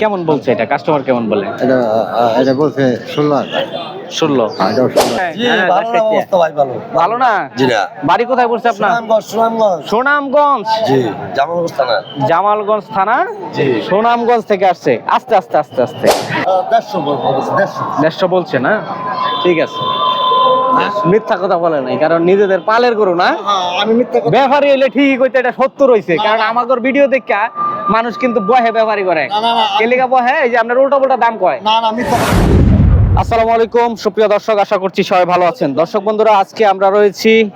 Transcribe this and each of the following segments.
কেমন বলছে এটা? কাস্টমার কেমন বলে? এটা এটা বলছে ষোলো হাজার। ষোলো। হ্যাঁ, ভালো না? বাড়ি কোথায় পড়ছে আপনার? সুনামগঞ্জ সুনামগঞ্জ। সুনামগঞ্জ? জি জামালগঞ্জ থানা। জামালগঞ্জ থানা? সুনামগঞ্জ থেকে আসছে। আস্তে আস্তে আস্তে আস্তে। দেড়শো বলছে না? ঠিক আছে। মিথ্যা কথা বলে নাই কারণ নিজেদের পালের গরু না। আমি মিথ্যা ব্যাপারী হইলে ঠিক হইতে এটা সত্য রয়েছে কারণ আমাদের ভিডিও দেখা মানুষ কিন্তু বহে ব্যাপারী করে। আমি- কেলিকা বহে এই যে আপনার উল্টা পুল্টা দাম কয়। না না মিথ্যা আসসালামু আলাইকুম সুপ্রিয় দর্শক আশা করছি সবাই ভালো আছেন। দর্শক বন্ধুরা আজকে আমরা রয়েছি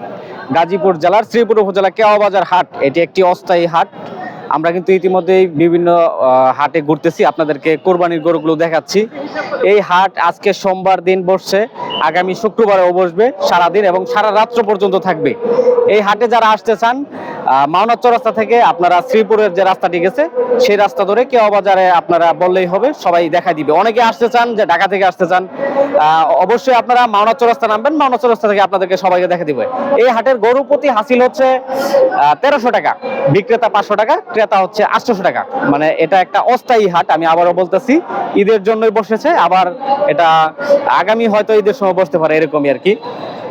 গাজীপুর জেলার শ্রীপুর উপজেলা কেওয়াবাজার হাট। এটি একটি অস্থায়ী হাট। আমরা কিন্তু ইতিমধ্যেই বিভিন্ন হাটে ঘুরতেছি। আপনাদেরকে কোরবানির গরুগুলো দেখাচ্ছি। এই হাট আজকে সোমবার দিন বসছে, আগামী শুক্রবারেও বসবে সারাদিন এবং সারা রাত্র পর্যন্ত থাকবে। এই হাটে যারা আসতে চান আহ, মাওনা চৌরাস্তা থেকে আপনারা শ্রীপুরের যে রাস্তাটি গেছে সেই রাস্তা ধরে কেওয়া বাজারে আপনারা বললেই হবে সবাই দেখা দিবে। অনেকে আসতে চান যে ঢাকা থেকে আসতে চান অবশ্যই আপনারা মাওনা চৌরাস্তা নামবেন মাওনা চৌরাস্তা থেকে আপনাদেরকে সবাইকে দেখা দিবে। এই হাটের গরু প্রতি হাসিল হচ্ছে তেরোশো টাকা বিক্রেতা পাঁচশো টাকা ক্রেতা হচ্ছে আটশোশো টাকা। মানে এটা একটা অস্থায়ী হাট আমি আবারও বলতেছি ঈদের জন্যই বসেছে আবার এটা আগামী হয়তো ঈদের সময় বসতে পারে এরকমই আর কি।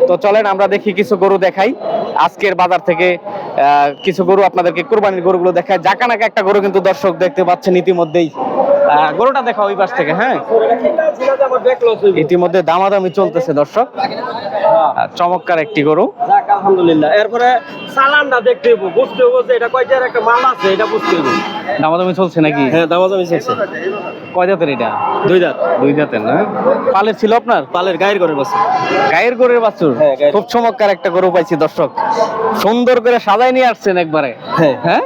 তো চলেন, আমরা দেখি কিছু গরু দেখাই। আজকের বাজার থেকে কিছু গরু আপনাদেরকে কোরবানির গরুগুলো দেখায় জাকানাকা একটা গরু কিন্তু দর্শক দেখতে পাচ্ছেন ইতিমধ্যেই। গরুটা দেখা ওই পাশ থেকে হ্যাঁ? ইতিমধ্যে দামাদামি চলতেছে দর্শক। চমৎকার একটি গরু। আলহামদুলিল্লাহ। এরপরে চালানটা দেখতে বুঝতে হইব যে এটা কয়টার একটা মাল আছে এটা বুঝতে হইব। দামাদামি চলছে নাকি? হ্যাঁ দামাদামি চলছে। কয় জাতের এটা? দুই দাঁত দুই জাতের না? পালের ছিল আপনার? পালের গায়ের ঘরের বসে গায়ের গরুর বাছুর? হ্যাঁ, খুব চমৎকার একটা গরু পাইছি দর্শক। সুন্দর করে সাজাই নিয়ে আসছেন একবারে। হ্যাঁ। হ্যাঁ?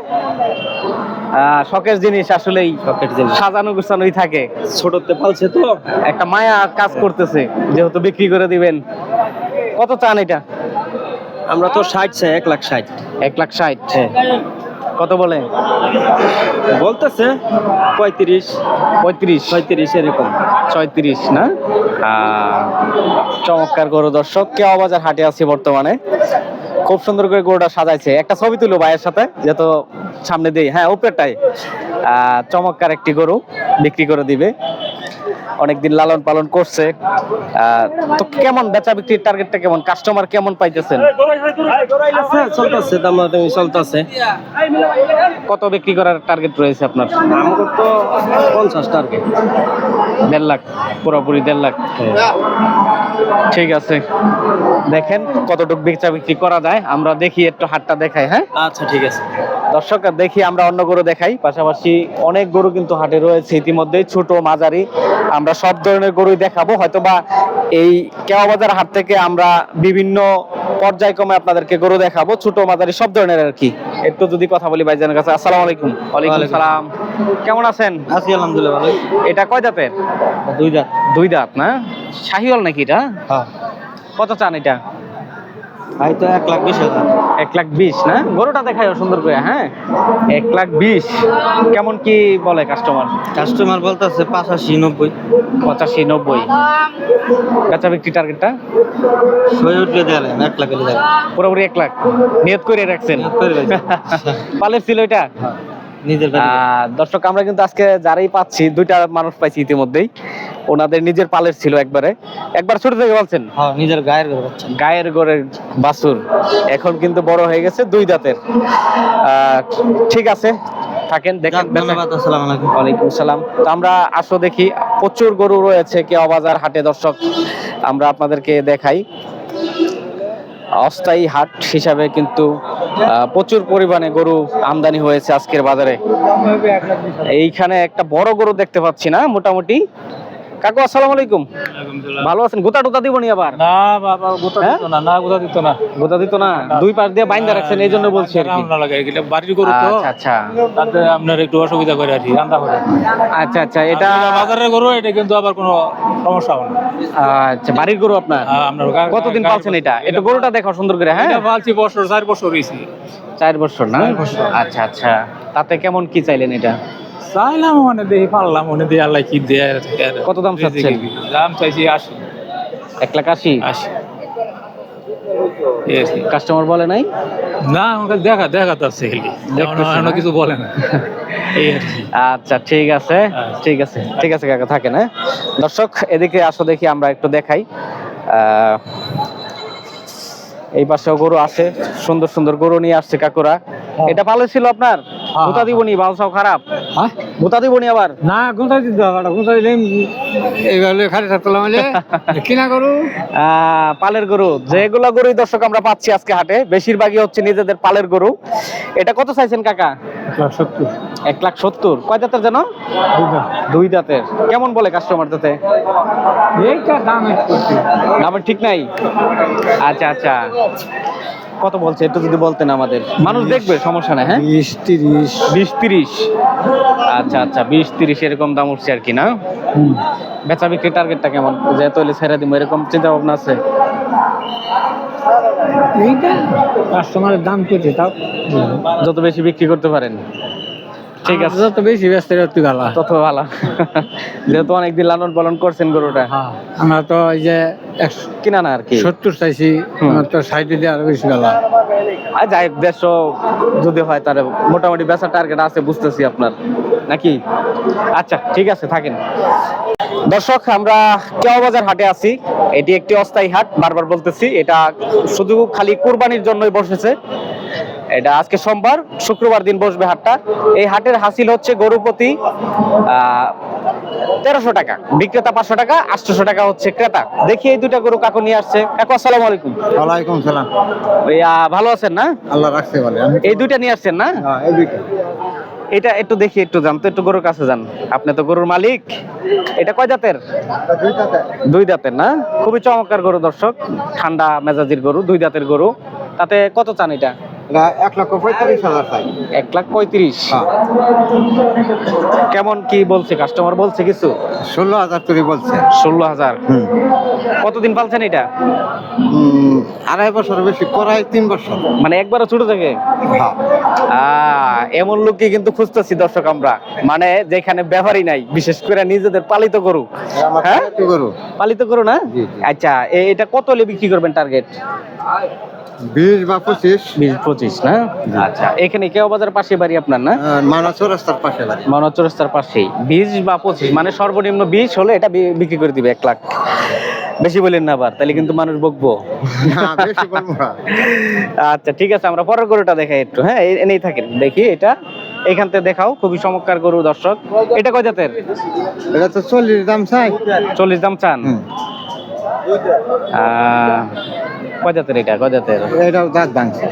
শখের জিনিস আসলেই সাজানো গুছানোই থাকে। ছোটতে পালছে তো। একটা মায়া কাজ করতেছে। যেহেতু বিক্রি করে দিবেন। কত চান এটা? আমরা তো ষাট চাই এক লাখ ষাট। এক লাখ ষাট। হ্যাঁ। কত বলে? বলতেছে পঁয়ত্রিশ। পঁয়ত্রিশ। ছয়ত্রিশ এরকম। ছয়ত্রিশ না? চমৎকার গরু দর্শক। কেওয়া বাজার হাটে আছি বর্তমানে। খুব সুন্দর করে গরুটা সাজাইছে। একটা ছবি তুলো ভাইয়ের সাথে যেহেতু সামনে দিই হ্যাঁ উপরেরটাই আহ, চমৎকার একটি গরু বিক্রি করে দিবে। অনেকদিন লালন পালন করছে। তো কেমন বেচা বিক্রির টার্গেটটা কেমন? কাস্টমার কেমন পাইতেছেন? চলতেছে দামাদামি চলতেছে। কত বিক্রি করার টার্গেট রয়েছে আপনার? আমাকে তো পঞ্চাশ টার্গেট দেড় লাখ পুরোপুরি দেড় লাখ। ঠিক আছে। দেখেন কতটুকু বেচা বিক্রি করা যায়। আমরা দেখি একটু হাটটা দেখাই হ্যাঁ? আচ্ছা ঠিক আছে। দর্শক দর্শক দেখি আমরা অন্য গরু দেখাই। পাশাপাশি অনেক গরু কিন্তু হাটে রয়েছে। ইতিমধ্যে ছোট মাঝারি আমরা সব ধরনের গরুই দেখাবো। হয়তোবা এই কেওয়া বাজার হাট থেকে আমরা বিভিন্ন পর্যায়ক্রমে আপনাদেরকে গরু দেখাবো। ছোট মাঝারি সব ধরনের আর কি। একটু যদি কথা বলি ভাইজানের কাছে আসসালামু আলাইকুম। ওয়ালাইকুম সালাম। কেমন আছেন? আছি আলহামদুলিল্লাহ ভালো এটা কয় দাঁতের দুই দাঁত দুই দাঁত না? শাহিওয়াল নাকি এটা? হ্যাঁ। কত চান এটা? ভাই তো এক লাখ বিশ হাজার। এক লাখ বিশ না? গরুটা দেখায় সুন্দর করে হ্যাঁ? এক লাখ বিশ। কেমন কি বলে কাস্টমার কাস্টমার বলতেছে পাঁচাশি নব্বই। পঁচাশি নব্বই। বেচা বিক্রি টার্গেটটা ছয় উঠলে দেওয়া এক লাখ হলে পুরোপুরি এক লাখ। নিয়ত করে রাখছেন। পালের ছিল এটা? নিজের বাড়ি দর্শক আমরা কিন্তু আজকে যারাই পাচ্ছি দুইটা মানুষ পাইছি ইতিমধ্যেই। ওনাদের নিজের পালের ছিল একবারে। একবার ছোট থেকে বলছেন? হ্যাঁ নিজের গায়ের গায়ের গড়ের বাছুর। এখন কিন্তু বড় হয়ে গেছে দুই দাঁতের। ঠিক আছে থাকেন দেখেন ধন্যবাদ আসসালামু আলাইকুম। ওয়ালাইকুম সালাম। তো আমরা আসো দেখি প্রচুর গরু রয়েছে বাজার হাটে দর্শক। আমরা আপনাদেরকে দেখাই। অস্থায়ী হাট হিসাবে কিন্তু প্রচুর পরিমাণে গরু আমদানি হয়েছে আজকের বাজারে। এইখানে একটা বড় গরু দেখতে পাচ্ছি না মোটামুটি। কাকু আসসালামু আলাইকুম। ভালো আছেন? গোতা টোতা দিব নি আবার? না বাবা গোটা হ্যাঁ? দিত না না গোটা দিত না। গোতা দিত না? দুই পাশ দিয়ে বাইন্দা রাখছেন এই জন্য বলছি আর কি। রান্না লাগে এগুলো বাড়ির গরু তো। আচ্ছা আচ্ছা। তাতে আপনার একটু অসুবিধা করে আর কি রান্না করে। আচ্ছা আচ্ছা এটা এটা বাজারের গরু এটা কিন্তু আবার কোনো সমস্যা হবে না। আচ্ছা বাড়ির গরু আপনার? আপনার কতদিন পালছেন এটা? একটু গরুটা দেখো সুন্দর করে হ্যাঁ? এটা পালছি বছর চার বছর হয়েছে চার বছর না? আচ্ছা আচ্ছা। তাতে কেমন কি চাইলেন এটা? চাইলাম মনে দেখি পারলাম মনে দিয়ে আল্লাহ কি দেয় কত দাম চাচ্ছেন? দাম চাইছি আশি। এক লাখ আশি? আশি। কাস্টমার বলে নাই? না আমাকে দেখা দেখা অন্য কিছু বলে না। কি। আচ্ছা ঠিক আছে ঠিক আছে ঠিক আছে কাকা থাকেন হ্যাঁ? দর্শক এদিকে আসো দেখি আমরা একটু দেখাই। আহ, এই পাশেও গরু আছে সুন্দর সুন্দর গরু নিয়ে আসছে কাকুরা। এটা ভালো ছিল আপনার? ভুতা দিবনি? বাউসাও খারাপ? Huh? ভুতা দিবনি আবার? না গুঁতা দিতে হবে গুঁতা দিলে এইভাবে খালি থাকতে হলে কিনা আহ, পালের গরু। যেগুলো গরুই দর্শক আমরা পাচ্ছি আজকে হাটে বেশিরভাগই হচ্ছে নিজেদের পালের গরু। এটা কত চাইছেন কাকা? এক লাখ সত্তর। কয় দাঁতের যেন? দুই দাঁতের কেমন বলে কাস্টমার তাতে এইটা দাম ঠিক নাই? আচ্ছা আচ্ছা। কত বলছে? একটু যদি বলতেন আমাদের। মানুষ দেখবে সমস্যা নাই হ্যাঁ? বিশ তিরিশ। বিশ তিরিশ। আচ্ছা আচ্ছা বিশ তিরিশ এরকম দাম উঠছে আর কি না? বেচা বিক্রি টার্গেটটা কেমন? যে ছেড়ে দিব এরকম চিন্তা ভাবনা আছে? এইটা কাস্টমারের দাম তাও। যত বেশি বিক্রি করতে পারেন। ঠিক আছে। যত বেশি ব্যস্ত গালা। তত ভালো। যেহেতু অনেকদিন লালন পালন করছেন গরুটা। হ্যাঁ আমরা তো এই যে কিনা না আর কি? সত্তর চাইছি। তো দিয়ে আরও বেশি গালা। আর যাই হোক, দেড়শো যদি হয় তাহলে মোটামুটি বেচার টার্গেট আছে বুঝতেছি আপনার। নাকি? আচ্ছা ঠিক আছে থাকেন। দর্শক আমরা কেওয়া বাজার হাটে আছি। এটি একটি অস্থায়ী হাট বারবার বলতেছি এটা শুধু খালি কুরবানির জন্যই বসেছে। এটা আজকে সোমবার শুক্রবার দিন বসবে হাটটা। এই হাটের হাসিল হচ্ছে গরু প্রতি তেরোশো টাকা বিক্রেতা পাঁচশো টাকা আটশোশো টাকা হচ্ছে ক্রেতা। দেখি এই দুটা গরু কাকু নিয়ে আসছে। কাকু আসসালাম আলাইকুম। ওয়ালাইকুম সালাম। ভালো আছেন না? আল্লাহ রাখছে এই দুইটা নিয়ে আসছেন না? হ্যাঁ, এই দুইটা। এটা একটু দেখি, একটু যান তো, একটু গরুর কাছে যান। আপনি তো গরুর মালিক। এটা কয় দুইটাতে দুই দাঁতের না? খুবই চমৎকার গরু দর্শক। ঠান্ডা মেজাজির গরু, দুই দাঁতের গরু। তাতে কত চান এটা? এক লক্ষ পঁয়তাল্লিশ হাজার চাই এক লাখ পঁয়ত্রিশ। হ্যাঁ। কেমন কি বলছে? কাস্টমার বলছে কিছু? ষোলো হাজার তুলি বলছে। ষোলো হাজার। কতদিন পালছেন এটা? আড়াই বছর বেশি প্রায় তিন বছর। মানে একবারও ছোট থেকে? হ্যাঁ। এমন লোককে কিন্তু খুঁজতেছি দর্শক আমরা। মানে যেখানে ব্যাপারই নাই বিশেষ করে নিজেদের পালিত গরু। হ্যাঁ? পালিত গরু। না। আচ্ছা এটা কত হলে বিক্রি করবেন টার্গেট বিশ বা পঁচিশ। বিশ পঁচিশ না? আচ্ছা এখানে কেউ বাজার পাশে বাড়ি আপনার না? মানাস রাস্তার পাশে বাড়ি। মনোহর চৌরাস্তার পাশেই। বিশ বা পঁচিশ মানে সর্বনিম্ন বিশ হলে এটা বিক্রি করে দিবে এক লাখ। বেশি বলেন না আবার তাহলে কিন্তু মানুষ বকবো। আচ্ছা ঠিক আছে আমরা পরের গরুটা দেখাই একটু হ্যাঁ? এনেই থাকেন দেখি এটা। এখান থেকে দেখাও খুবই চমৎকার গরু দর্শক। এটা কয় জাতের? এটা তো চল্লিশ দাম চাই। চল্লিশ দাম চান? কয় জাতের এটা? কয় জাতের? এটাও দাঁত ভাঙছে।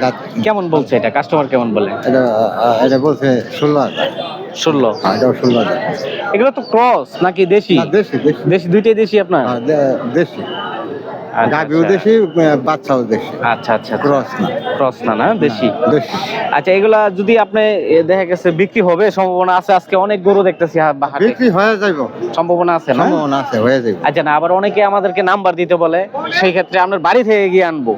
দাঁত কেমন বলছে এটা? কাস্টমার কেমন বলে? এটা এটা বলছে ষোলো হাজার। ষোলো? হ্যাঁ, এটাও ষোলো হাজার। এগুলো তো ক্রস নাকি দেশি? দেশি দেশি। দুইটাই দেশি আপনার? হ্যাঁ, দেশি। আচ্ছা, গাভিও আচ্ছা। দেশি বাচ্চাও দেশি। আচ্ছা আচ্ছা ক্রস না। ক্রস না না? দেশি? দেশি। আচ্ছা এগুলা যদি আপনি দেখা গেছে বিক্রি হবে সম্ভাবনা আছে আজকে অনেক গরু দেখতেছি হা- বিক্রি হয়ে যাইব। সম্ভাবনা আছে না? সম্ভাবনা আছে হয়ে যাইব। আচ্ছা না আবার অনেকে আমাদেরকে নাম্বার দিতে বলে সেই ক্ষেত্রে আপনার বাড়ি থেকে গিয়ে আনব।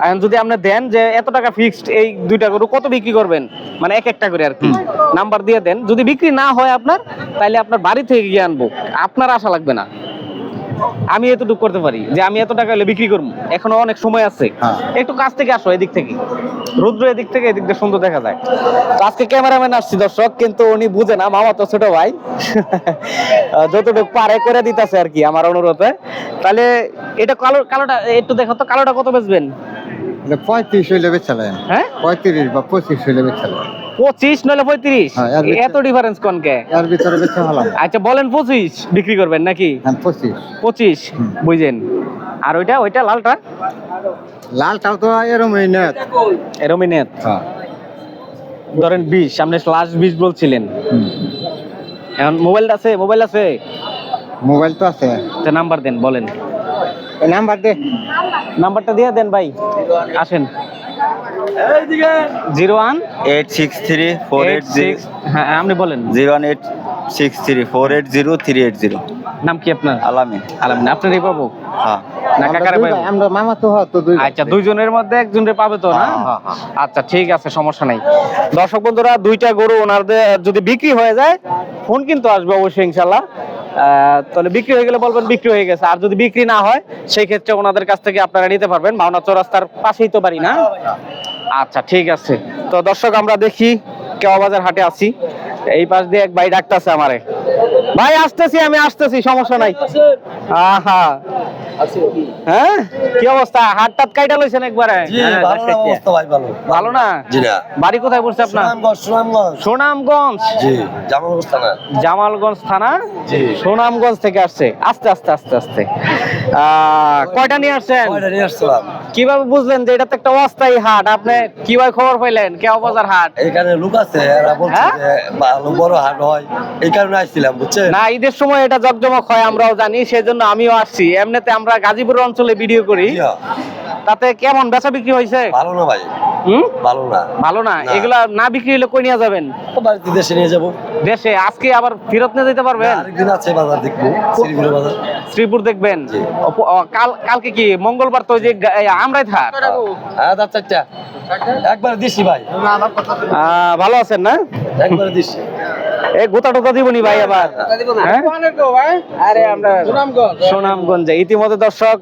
এখন যদি আপনি দেন যে এত টাকা ফিক্সড এই দুইটা গরু কত বিক্রি করবেন? মানে এক একটা করে আর কি। নাম্বার দিয়ে দেন। যদি বিক্রি না হয় আপনার তাহলে আপনার বাড়ি থেকে গিয়ে আনব। আপনার আশা লাগবে না। আমি এতটুকু করতে পারি যে আমি এত টাকা হলে বিক্রি করব। এখনও অনেক সময় আছে। হ্যাঁ। একটু কাছ থেকে আসো এদিক থেকে। রুদ্র এদিক থেকে এদিক দিয়ে সুন্দর দেখা যায়। তো আজকে ক্যামেরাম্যান আসছি দর্শক কিন্তু উনি বুঝে না মামা তো ছোট ভাই। যতটুকু পারে করে দিতেছে আর কি আমার অনুরোধে। তাহলে এটা কালো কালোটা একটু দেখো তো কালোটা কত বেচবেন? পঁয়ত্রিশ হইলে বেচালেন হ্যাঁ? পঁয়ত্রিশ বা পঁচিশ হইলে বেচালেন পঁচিশ নইলে পঁয়ত্রিশ? হ্যাঁ, এত ডিফারেন্স কোনকে? এর ভিতরে বেচা হলাম আচ্ছা বলেন পঁচিশ বিক্রি করবেন নাকি? হ্যাঁ পঁচিশ। পঁচিশ বুঝেন। আর ওইটা ওইটা লালটা? লালটাও তো এরমই নেট এরমই নেত হ্যাঁ। ধরেন বিশ সামনে লাস্ট বিশ বলছিলেন। এখন মোবাইল আছে মোবাইল আছে? মোবাইল তো আছে। তা নাম্বার দেন বলেন। নাম্বার দে। নাম্বারটা দিয়ে দেন ভাই। আসেন। Zero one? Eight six three four eight eight six হ্যাঁ আপনি বলেন। Zero one eight six three four eight zero three eight zero. নাম কি আপনার? আলামিন। আলামিন আপনারই পাবো হ্যাঁ। না কাকারে দুই পাবো আমরা মামা তো হতো দুই আচ্ছা দুইজনের মধ্যে একজনের পাবে তো না? হ্যাঁ। আচ্ছা ঠিক আছে সমস্যা নাই। দর্শক বন্ধুরা দুইটা গরু ওনাদের যদি বিক্রি হয়ে যায় ফোন কিন্তু আসবে অবশ্যই ইনশাল্লাহ তাহলে বিক্রি হয়ে গেলে বলবেন বিক্রি হয়ে গেছে। আর যদি বিক্রি না হয় সেই ক্ষেত্রে ওনাদের কাছ থেকে আপনারা নিতে পারবেন। ভাওনা চৌরাস্তার পাশেই তো বাড়ি না। আচ্ছা ঠিক আছে। তো দর্শক আমরা দেখি কেওয়া বাজার হাটে আছি। এই পাশ দিয়ে এক ভাই ডাকতেছে আমারে। ভাই আসতেছি আমি আসতেছি সমস্যা নাই। আহা। হ্যাঁ? কি অবস্থা? হাট টাট কাইটা লইছেন একবারে? হ্যাঁ, ভালো না অবস্থা ভাই ভালো। ভালো না? জি না। বাড়ি কোথায় পড়ছে আপনার? সুনামগঞ্জ সুনামগঞ্জ। সুনামগঞ্জ? জি জামাল অবস্থা না জামালগঞ্জ থানা? সুনামগঞ্জ থেকে আসছে। আস্তে আস্তে আস্তে আস্তে। আহ, কয়টা নিয়ে আসছেন? কয়টা নিয়ে আসছিলাম? কীভাবে বুঝলেন যে এটা তো একটা অস্থায়ী হাট? আপনি কীভাবে খবর পাইলেন? কেও বাজার হাট? এখানে লোক আছে এরা বলছে হ্যাঁ? যে ভালো বড় হাট হয়। এই কারণে আসছিলাম বুঝছেন? না ঈদের সময় এটা জকজমক হয় আমরাও জানি সেজন্য আমিও আসছি। এমনিতে আমরা গাজীপুর অঞ্চলে ভিডিও করি। হ্যাঁ। তাতে কেমন বেচা বিক্রি হয়েছে? ভালো না ভাই। হুম? ভালো না। ভালো না। এগুলা না বিক্রি হলে কই নিয়ে যাবেন? বাড়িতে দেশে নিয়ে যাব। দেশে? আজকে আবার ফেরত নিয়ে যেতে পারবেন? আরেকদিন আছে বাজার দেখব শ্রীপুরে বাজার। শ্রীপুর দেখবেন? কাল কালকে কি? মঙ্গলবার তো যে আমরাই থাক। হ্যাঁ দাঁত চারটা। একবার দিছি ভাই। ভালো আছেন না? একবার দিছি। এই গোতা টোতা দিবনি ভাই আবার? হ্যাঁ? সুনামগঞ্জে। ইতিমধ্যে দর্শক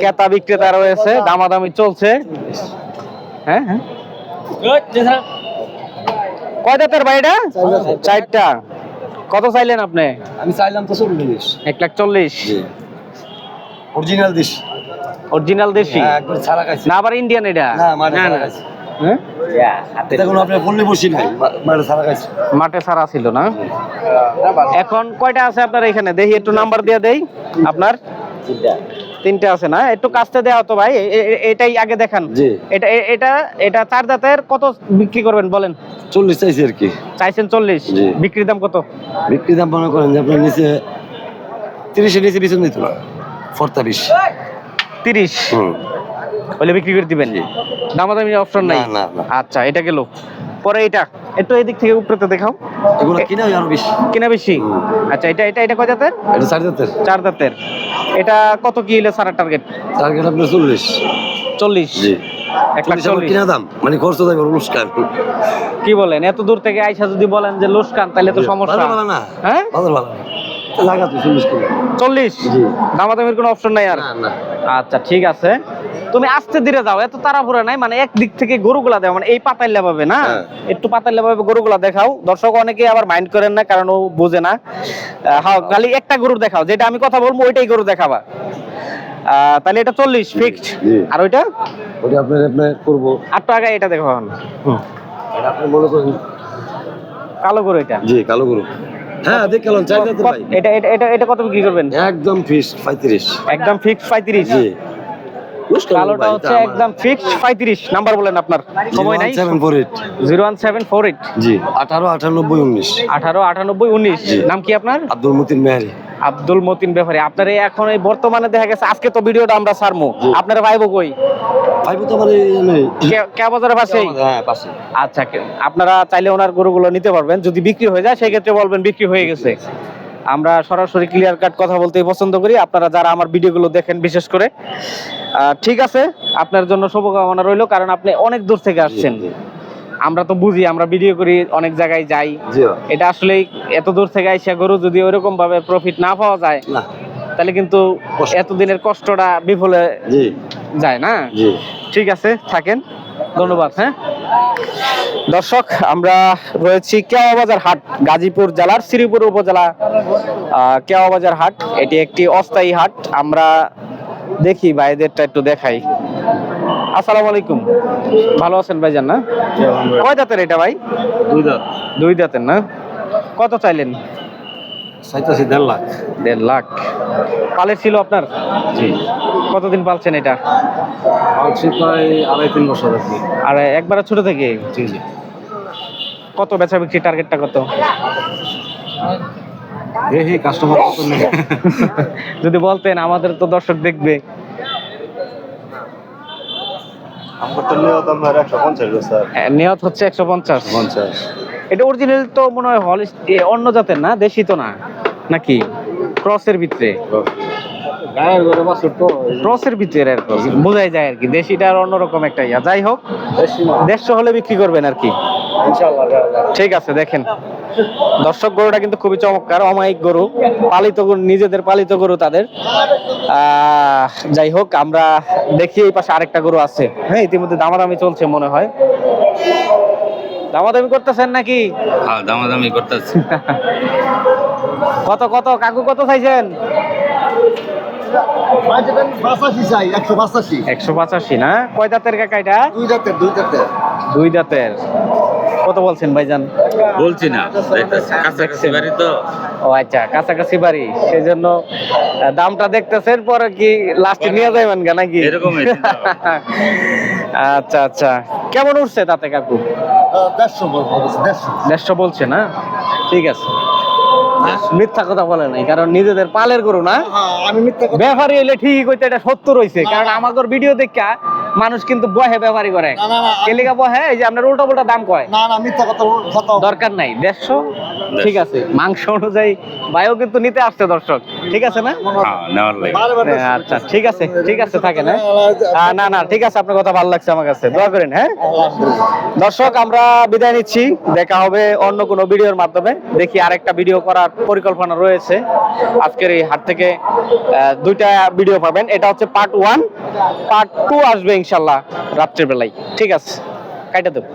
ক্রেতা বিক্রেতা রয়েছে দামাদামি চলছে। হ্যাঁ হ্যাঁ। কয় দাঁতের ভাইটা চারটা। কত চাইলেন আপনি? আমি চাইলাম তো চল্লিশ। এক লাখ চল্লিশ। Original this. অরিজিনাল দেশি? হ্যাঁ খাইছি। না আবার ইন্ডিয়ান এটা? না মাঠে না, হ্যাঁ? মাঠে ছাড়া খাইছি। ছিল না? এখন কয়টা আছে আপনার এখানে? দেখি একটু নাম্বার দিয়ে দেই। আপনার? তিনটে আছে না? একটু কাছতে দেওয়া তো ভাই এটাই আগে দেখান। এটা এটা এটা চার দাঁতের কত বিক্রি করবেন বলেন? চল্লিশ চাইছি আর কি। চাইছেন চল্লিশ। বিক্রির দাম কত? বিক্রি দাম মনে করেন যে আপনার নিচে তিরিশের নিচে বিছন দিত না ফর্তা বিশ তিরিশ হলে বিক্রি করে দিবেন? দামাদামি অপশন নাই। আচ্ছা এটা গেল। পরে এটা একটু এদিক থেকে উপরেতে দেখাও। এগুলো কিনা আরও বেশি? কিনা বেশি আচ্ছা এটা এটা এটা কয় দাঁতের এটা চার জাতের। চার দাঁতের এটা কত কি হলে সারা টার্গেট টার্গেট আপনার চল্লিশ। চল্লিশ? জি। এক লাখ চল্লিশ কিনা দাম? মানে খরচ কি বলেন? এত দূর থেকে আইসা যদি বলেন যে লোসকান তাহলে তো সমস্যা। না? হ্যাঁ? বাজার ভালো না চল্লিশ। দামাদামির কোনো অপশন নাই আর? না না। আচ্ছা ঠিক আছে। তুমি আস্তে ধীরে যাও এত তাড়াহুড়া নাই মানে এক দিক থেকে গরুগুলা দেও মানে এই পাতাইলে পাবে না? হ্যাঁ। একটু পাতাইলে পাবে গরুগুলা দেখাও। দর্শক অনেকে আবার মাইন্ড করেন না কারণ ও বোঝে না। হ্যাঁ খালি একটা গরু দেখাও যেটা আমি কথা বলব ওইটাই গরু দেখাবা। তাহলে এটা চল্লিশ ফিক্সড আর ওইটা? ওটা আপনার আপনার করব। আট টাকা এটা দেখো এখন। আপনি মনে করেন? কালো গরু এটা? জি কালো গরু। হ্যাঁ দেখ চাই এটা এটা এটা কত বিক্রি করবেন? একদম ফিস পঁয়ত্রিশ। একদম ফিক্স 35 জি। কালোটা হচ্ছে একদম ফিক্সড পঁয়ত্রিশ। নাম্বার বলেন আপনার। সময় নাই? 01748 zero one seven four eight? জি। আঠারো আটানব্বই উনিশ। আঠারো আটানব্বই উনিশ। জি। নাম কি আপনার? আব্দুল মতিন মেহারি। আব্দুল মতিন ব্যাপারে। আপনার এখন এই বর্তমানে দেখা গেছে আজকে তো ভিডিওটা আমরা সারমু আপনার ভাইবো কই? ভাইবো তো নেই কে- কে বাজারের পাশেই? হ্যাঁ পাশে আচ্ছা কে- আপনারা চাইলে ওনার গরুগুলো নিতে পারবেন। যদি বিক্রি হয়ে যায় সেই ক্ষেত্রে বলবেন বিক্রি হয়ে গেছে। আমরা সরাসরি ক্লিয়ার কাট কথা বলতেই পছন্দ করি। আপনারা যারা আমার ভিডিওগুলো দেখেন বিশেষ করে। ঠিক আছে আপনার জন্য শুভকামনা রইল কারণ আপনি অনেক দূর থেকে আসছেন। আমরা তো বুঝি আমরা ভিডিও করি অনেক জায়গায় যাই। এটা আসলে এত দূর থেকে আইসা গরু যদি ওইরকম ভাবে প্রফিট না পাওয়া যায় তাহলে কিন্তু। এতদিনের কষ্টটা বিফলে যায় না? ঠিক আছে থাকেন। ধন্যবাদ হ্যাঁ? দর্শক আমরা রয়েছি কেওয়াবাজার হাট গাজীপুর জেলার শ্রীপুর উপজেলা কেওয়াবাজার হাট। এটি একটি অস্থায়ী হাট। আমরা দেখি ভাইদেরটা একটু দেখাই। আসসালামু আলাইকুম। ভালো আছেন ভাইজান না? কয় দাঁতের এটা ভাই? দুই দাঁত। দুই দাঁতের না? কত চাইলেন? সাইতাছি দেড় লাখ। দেড় লাখ। পালের ছিল আপনার? জি। কতদিন পালছেন এটা? আলছি প্রায় আড়াই তিন বছর আছে আর একবারে ছোট থেকে? জি জি। কত বেচা বিক্রি টার্গেটটা কত? দেখি কাস্টমার কত নেই যদি বলতেন আমাদের তো দর্শক দেখবে। আমার তো নিয়ত আপনার একশো পঞ্চাশ নিয়ত হচ্ছে একশো পঞ্চাশ। পঞ্চাশ। এটা অরিজিনাল তো মনে হয় হল অন্য জাতের না দেশি তো না নাকি? ক্রসের ভিতরে। ক্রসের ভিতরে আর বোঝাই যায় আর কি দেশিটা আর অন্যরকম একটা ইয়া। যাই হোক দেড়শো হলে বিক্রি করবেন আর কি। ঠিক আছে দেখেন। দর্শক গরুটা কিন্তু খুবই চমৎকার অমায়িক গরু পালিত গরু নিজেদের পালিত গরু তাদের। আহ, যাই হোক আমরা দেখি এই পাশে আরেকটা গরু আছে। হ্যাঁ ইতিমধ্যে দামাদামি চলছে মনে হয়। দামাদামি করতেছেন নাকি? হ্যাঁ দামাদামি করতেছে। কত কত কাকু কত চাইছেন? একশো পঁচাশি না? কয় দাঁতের কাকা এটা? দুই জাতের দুই জাতের দুই দাঁতের। কত বলছেন ভাইজান? বলছি না কাছাকাছি বাড়ি তো। ও আচ্ছা কাছাকাছি বাড়ি। সেই জন্য দামটা দেখতেছেন পরে কি লাস্টে নিয়ে যাবেন গা নাকি? এরকমই আচ্ছা আচ্ছা। কেমন উঠছে তাতে কাকু? দেড়শো বলছে না? ঠিক আছে। মিথ্যা কথা বলে নাই কারণ নিজেদের পালের গরু না? হ্যাঁ আমি মিথ্যা কথা ব্যাপারী হইলে ঠিক হইতে এটা সত্য রয়েছে কারণ আমাদের ভিডিও দেখা মানুষ কিন্তু বহে ব্যাপারী করে। না, না, না, কেলিকা বহে এই যে আপনার উল্টা পুল্টা দাম কয়? না না মিথ্যা কথা কথা দরকার নাই দেড়শো? ঠিক আছে মাংস অনুযায়ী ভাইও কিন্তু নিতে আসছে দর্শক। ঠিক আছে না? হ্যাঁ নেওয়ার লাগে হ্যাঁ, আচ্ছা ঠিক আছে ঠিক আছে থাকেন হ্যাঁ আহ, না না ঠিক আছে আপনার কথা ভালো লাগছে আমার কাছে দোয়া করেন হ্যাঁ? দর্শক আমরা বিদায় নিচ্ছি দেখা হবে অন্য কোনো ভিডিওর মাধ্যমে দেখি আরেকটা ভিডিও করার পরিকল্পনা রয়েছে। আজকের এই হাট থেকে দুইটা ভিডিও পাবেন। এটা হচ্ছে পার্ট ওয়ান পার্ট টু আসবে ইনশাল্লাহ রাত্রের বেলায় ঠিক আছে, কাইটা দেবো।